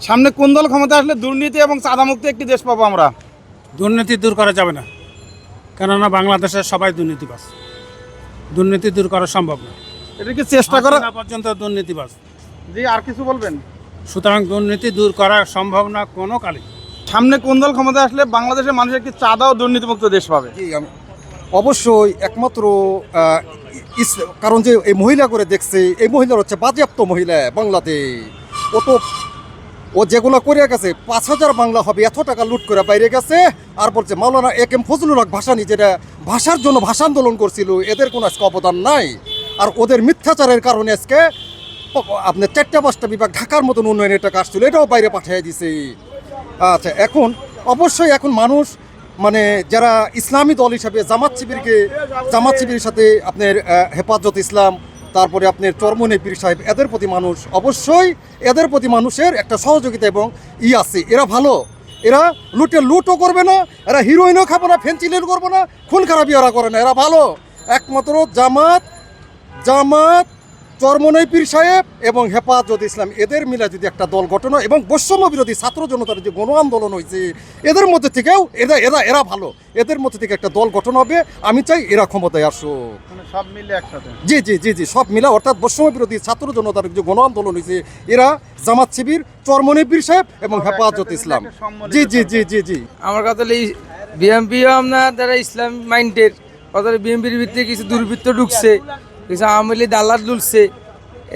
সামনে কোন দল ক্ষমতা আসলে দুর্নীতি এবং চাঁদামুক্ত একটি দেশ পাবো আমরা? দুর্নীতি দূর করা যাবে না। কেননা বাংলাদেশের সবাই দুর্নীতিবাজ। দুর্নীতি দূর করা সম্ভব না। এটা কি চেষ্টা করা হাসিনা পর্যন্ত দুর্নীতিবাজ। জি আর কিছু বলবেন? সুতরাং দুর্নীতি দূর করা সম্ভব না কোনো কালে। সামনে কোন দল ক্ষমতা আসলে বাংলাদেশের মানুষ একটি চাঁদা ও দুর্নীতিমুক্ত দেশ পাবে? জি, আমি- অবশ্যই একমাত্র আহ, ইস- কারণ যে এই মহিলা করে দেখছে এই মহিলার হচ্ছে বাজেয়াপ্ত মহিলা বাংলাতে ও তো ও যেগুলো করে গেছে, পাঁচ হাজার বাংলা হবে, এত টাকা লুট করে বাইরে গেছে। আর বলছে, মাওলানা এ কেম ফজলুল হক ভাসানি যেটা ভাষার জন্য ভাষা আন্দোলন করছিল, এদের কোনো আজকে অবদান নাই। আর ওদের মিথ্যাচারের কারণে আজকে আপনার চারটা পাঁচটা বিভাগ ঢাকার মতন উন্নয়নের টাকা আসছিল, এটাও বাইরে পাঠিয়ে দিছে। আচ্ছা এখন অবশ্যই এখন মানুষ মানে যারা ইসলামী দল হিসাবে জামাত শিবিরকে, জামাত শিবিরের সাথে আপনার হেফাজত ইসলাম তারপরে আপনার চরমনে পীর সাহেব, এদের প্রতি মানুষ অবশ্যই এদের প্রতি মানুষের একটা সহযোগিতা এবং ই আছে। এরা ভালো। এরা লুটে লুটও করবে না, এরা হিরোইনও খাবে না ফেন্সিলেন করবে না, খুন খারাপি ওরা করে না। এরা ভালো। একমাত্র জামাত জামাত চরমনই পীর সাহেব এবং হেফাজত ইসলাম এদের মিলে যদি একটা দল গঠন হয় এবং বৈষম্য বিরোধী ছাত্র জনতার যে গণ আন্দোলন হয়েছে এদের মধ্যে থেকেও এরা এরা এরা ভালো। এদের মধ্যে থেকে একটা দল গঠন হবে। আমি চাই এরা ক্ষমতায় আসুক। মানে সব মিলে একসাথে? জি জি জি জি সব মিলা। অর্থাৎ বৈষম্য বিরোধী ছাত্র জনতার যে গণ আন্দোলন হয়েছে এরা জামাত শিবির চরমনি পীর সাহেব এবং হেফাজত ইসলাম। জি জি জি জি জি। আমার কথা বিএমপিও আপনার যারা ইসলাম মাইন্ডের কথা বিএমপির ভিতরে কিছু দুর্বৃত্ত ঢুকছে কিছু আওয়ামী লীগ দালাল ঢুকছে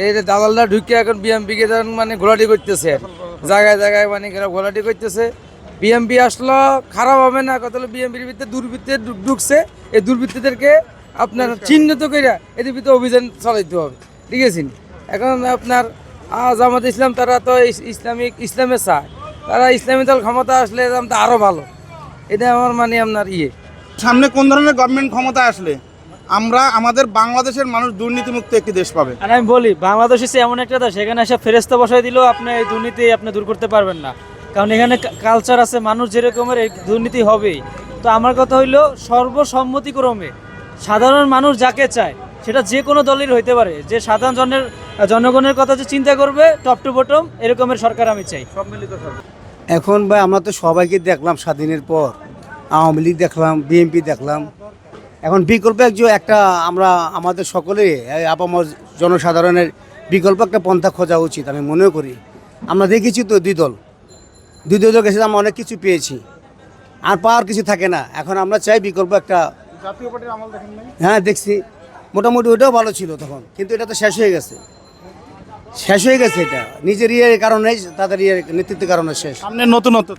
এই দালালরা ঢুকে এখন বিএমপিকে মানে ঘোলাটি করতেছে। জায়গায় জায়গায় মানে ঘোলাটি করতেছে। বিএমপি আসলো খারাপ হবে না কথা হলো বিএমপির ভিতরে দুর্বৃত্তে ঢুকছে। এই দুর্বৃত্তদেরকে আপনার চিহ্নিত করে এদের ভিতরে অভিযান চালাইতে হবে। ঠিক আছে এখন আপনার জামাত ইসলাম তারা তো ইসলামিক ইসলামে চায়। তারা ইসলামী দল ক্ষমতা আসলে আরও ভালো। এটা আমার মানে আপনার ইয়ে। সামনে কোন ধরনের গভর্নমেন্ট ক্ষমতা আসলে? আমরা আমাদের বাংলাদেশের মানুষ দুর্নীতিমুক্ত একটি দেশ পাবে। আর আমি বলি বাংলাদেশ হচ্ছে এমন একটা দেশ এখানে এসে ফেরেস্তা বসাই দিলেও আপনি এই দুর্নীতি আপনি দূর করতে পারবেন না। কারণ এখানে কালচার আছে মানুষ যেরকমের এই দুর্নীতি হবেই। তো আমার কথা হইল সর্বসম্মতিক্রমে সাধারণ মানুষ যাকে চায় সেটা যে কোনো দলের হইতে পারে। যে সাধারণ জনের জনগণের কথা যে চিন্তা করবে টপ টু বটম এরকমের সরকার আমি চাই। এখন ভাই আমরা তো সবাইকে দেখলাম স্বাধীনের পর। আওয়ামী লীগ দেখলাম বিএনপি দেখলাম। এখন বিকল্প একজন একটা আমরা আমাদের সকলে আপামর জনসাধারণের বিকল্প একটা পন্থা খোঁজা উচিত আমি মনে করি। আমরা দেখেছি তো দুই দল। দুই দল গেছে আমরা অনেক কিছু পেয়েছি। আর পাওয়ার কিছু থাকে না। এখন আমরা চাই বিকল্প একটা হ্যাঁ দেখছি। মোটামুটি ওটাও ভালো ছিল তখন কিন্তু এটা তো শেষ হয়ে গেছে। শেষ হয়ে গেছে এটা। নিজের ইয়ের কারণে তাদের ইয়ের নেতৃত্বের কারণে শেষ। সামনে নতুনত্ব।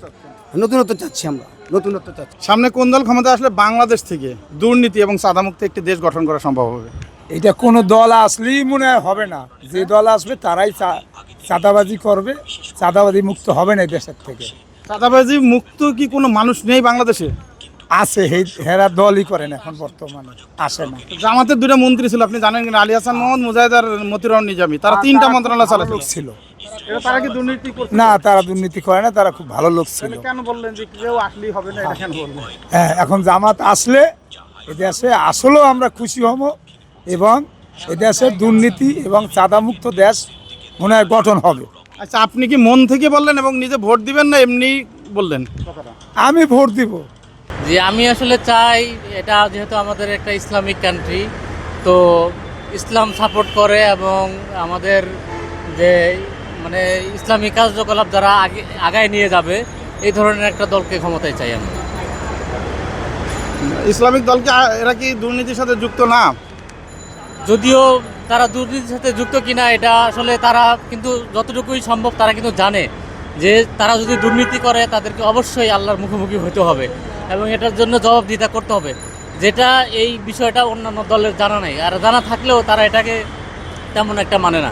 নতুনত্ব চাচ্ছি আমরা। নতুনত্ব চাচ্ছি সামনে কোন দল ক্ষমতা আসলে বাংলাদেশ থেকে দুর্নীতি এবং চাঁদামুক্ত একটি দেশ গঠন করা সম্ভব হবে? এটা কোনো দল আসলেই মনে হবে না। যে দল আসবে তারাই চাঁদাবাজি করবে চাঁদাবাজি মুক্ত হবে না দেশের থেকে। চাঁদাবাজি মুক্ত কি কোনো মানুষ নেই বাংলাদেশে? আছে হেরা দলই করেন এখন বর্তমানে আসে না। জামাতের দুটা মন্ত্রী ছিল আপনি জানেন কিনা? আলী হাসান মোহাম্মদ মুজাহিদ আর মতিউর নিজামী তারা তিনটা মন্ত্রণালয় লোক ছিল। তারা কি দুর্নীতি করছে? না তারা দুর্নীতি করে না তারা খুব ভালো লোক ছিল। কেন বললেন যে কেউ আসলেই হবে না এটা কেন বললেন? হ্যাঁ এখন জামাত আসলে এদেশে আসলেও আমরা খুশি হব এবং এ এদেশে দুর্নীতি এবং চাঁদামুক্ত দেশ মনে হয় গঠন হবে। আচ্ছা আপনি কি মন থেকে বললেন এবং নিজে ভোট দিবেন না এমনি বললেন? আমি ভোট দিব। যে আমি আসলে চাই এটা যেহেতু আমাদের একটা ইসলামিক কান্ট্রি তো ইসলাম সাপোর্ট করে এবং আমাদের যে মানে ইসলামী কার্যকলাপ যারা আগে আগায় নিয়ে যাবে এই ধরনের একটা দলকে ক্ষমতায় চাই আমি ইসলামিক দলকে এরা কি দুর্নীতির সাথে যুক্ত না? যদিও তারা দুর্নীতির সাথে যুক্ত কিনা এটা আসলে তারা কিন্তু যতটুকুই সম্ভব তারা কিন্তু জানে যে তারা যদি দুর্নীতি করে তাদেরকে অবশ্যই আল্লাহর মুখোমুখি হতে হবে এবং এটার জন্য জবাবদিহিতা করতে হবে। যেটা এই বিষয়টা অন্যান্য দলের জানা নাই। আর জানা থাকলেও তারা এটাকে তেমন একটা মানে না।